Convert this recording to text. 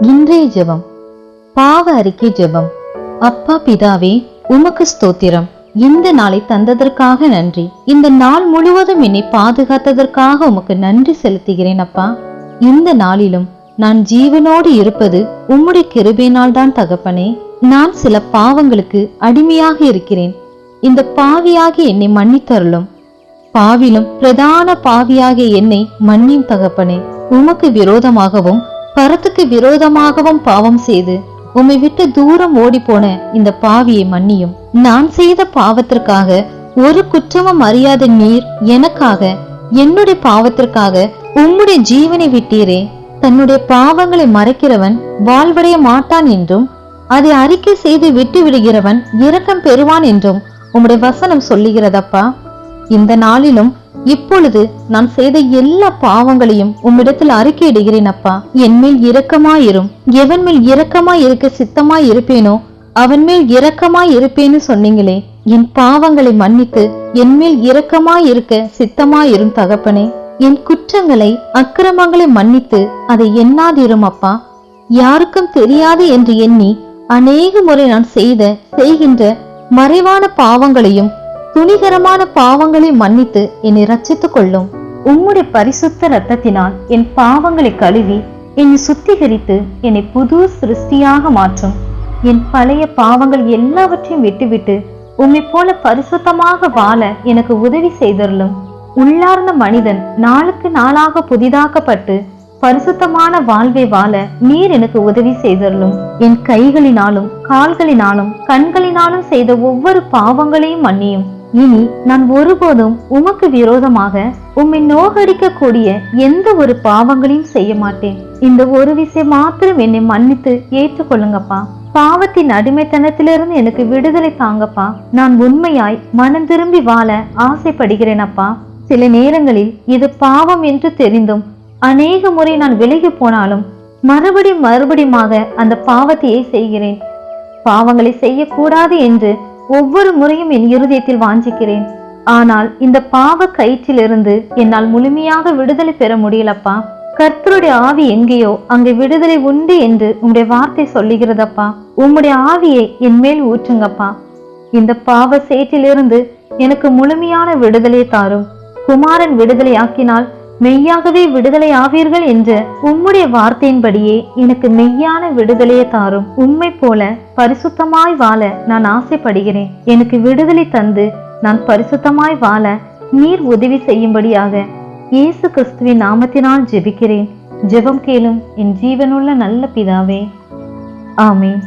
இன்றைய ஜெபம். பாவ அறிக்கை ஜெபம். அப்பா பிதாவே உமக்கு ஸ்தோத்திரம். இந்த நாளை தந்ததற்காக நன்றி. இந்த நாள் முழுவதும் என்னை பாதுகாத்ததற்காக உமக்கு நன்றி செலுத்துகிறேன் அப்பா. இந்த நாளிலும் நான் ஜீவனோடு இருப்பது உம்முடைய கிருபையினால் தான் தகப்பனே. நான் சில பாவங்களுக்கு அடிமையாக இருக்கிறேன். இந்த பாவியாகி என்னை மன்னித்தருளும். பாவிலும் பிரதான பாவியாகிய என்னை மன்னியும் தகப்பனே. உமக்கு விரோதமாகவும் பரத்துக்கு விரோதமாகவும் பாவம் செய்து உம்மை விட்டு தூரம் ஓடிப்போன இந்த பாவியை மன்னியும். நான் செய்த பாவத்திற்காக ஒரு குற்றமும் அறியாத நீர் எனக்காக என்னுடைய பாவத்திற்காக உம்முடைய ஜீவனை விட்டீரே. தன்னுடைய பாவங்களை மறைக்கிறவன் வாழ்வடைய மாட்டான் என்றும் அதை அறிக்கை செய்து விட்டு விடுகிறவன் இரக்கம் பெறுவான் என்றும் உம்முடைய வசனம் சொல்லுகிறதப்பா. இந்த நாளிலும் இப்பொழுது நான் செய்த எல்லா பாவங்களையும் உம்மிடத்தில் அறிக்கையிடுகிறேன் அப்பா. என் மேல் இரக்கமாயிரும். எவன் மேல் இரக்கமாய் இருக்க சித்தமாய் இருப்பேனோ அவன் மேல் இரக்கமாய் இருப்பேன்னு சொன்னீங்களே. என் பாவங்களை மன்னித்து என் மேல் இரக்கமாய் இருக்க சித்தமாயிரும் தகப்பனே. என் குற்றங்களை அக்கிரமங்களை மன்னித்து அதை எண்ணாதிரும் அப்பா. யாருக்கும் தெரியாது என்று எண்ணி அநேக முறை நான் செய்த செய்கின்ற மறைவான பாவங்களையும் துணிகரமான பாவங்களை மன்னித்து என்னை ரச்சித்துக் கொள்ளும் உம்முடைய பரிசுத்த ரத்தத்தினால் என் பாவங்களை கழுவி என்னை சுத்திகரித்து என்னை புது சிருஷ்டியாக மாற்றும். என் பழைய பாவங்கள் எல்லாவற்றையும் விட்டுவிட்டு உம்மை போல பரிசுத்தமாக வாழ எனக்கு உதவி செய்தருளும். உள்ளார்ந்த மனிதன் நாளுக்கு நாளாக புதிதாக்கப்பட்டு பரிசுத்தமான வாழ்வை வாழ நீர் எனக்கு உதவி செய்தருளும். என் கைகளினாலும் கால்களினாலும் கண்களினாலும் செய்த ஒவ்வொரு பாவங்களையும் மன்னியும். இனி நான் ஒருபோதும் உமக்கு விரோதமாக உம்மை நோகடிக்கக்கூடிய எந்த ஒரு பாவங்களையும் செய்ய மாட்டேன். இந்த ஒரு விஷயம் மாத்திரம் என்னை மன்னித்து ஏற்றுக்கொள்ளுங்கப்பா. பாவத்தின் அடிமைத்தனத்திலிருந்து எனக்கு விடுதலை தாங்கப்பா. நான் உண்மையாய் மனம் திரும்பி வாழ ஆசைப்படுகிறேன் அப்பா சில நேரங்களில் இது பாவம் என்று தெரிந்தும் அநேக முறை நான் விலகி போனாலும் மறுபடி மறுபடியுமாக அந்த பாவத்தையே செய்கிறேன். பாவங்களை செய்யக்கூடாது என்று ஒவ்வொரு முறையும் என் இருதயத்தில் வாஞ்சிக்கிறேன். ஆனால் இந்த பாவ கயிற்றிலிருந்து என்னால் முழுமையாக விடுதலை பெற முடியலப்பா. கர்த்தருடைய ஆவி எங்கேயோ அங்கே விடுதலை உண்டு என்று உங்களுடைய வார்த்தை சொல்லுகிறதப்பா. உம்முடைய ஆவியை என் மேல் ஊற்றுங்கப்பா. இந்த பாவ சேற்றிலிருந்து எனக்கு முழுமையான விடுதலை தாரும். குமாரன் விடுதலை ஆக்கினால் மெய்யாகவே விடுதலை ஆவீர்கள் என்ற உம்முடைய வார்த்தையின்படியே எனக்கு மெய்யான விடுதலையை தாரும். உம்மை போல பரிசுத்தமாய் வாழ நான் ஆசைப்படுகிறேன். எனக்கு விடுதலை தந்து நான் பரிசுத்தமாய் வாழ நீர் உதவி செய்யும்படியாக இயேசு கிறிஸ்துவின் நாமத்தினால் ஜெபிக்கிறேன். ஜெபம் கேளும் என் ஜீவனுள்ள நல்ல பிதாவே. ஆமேன்.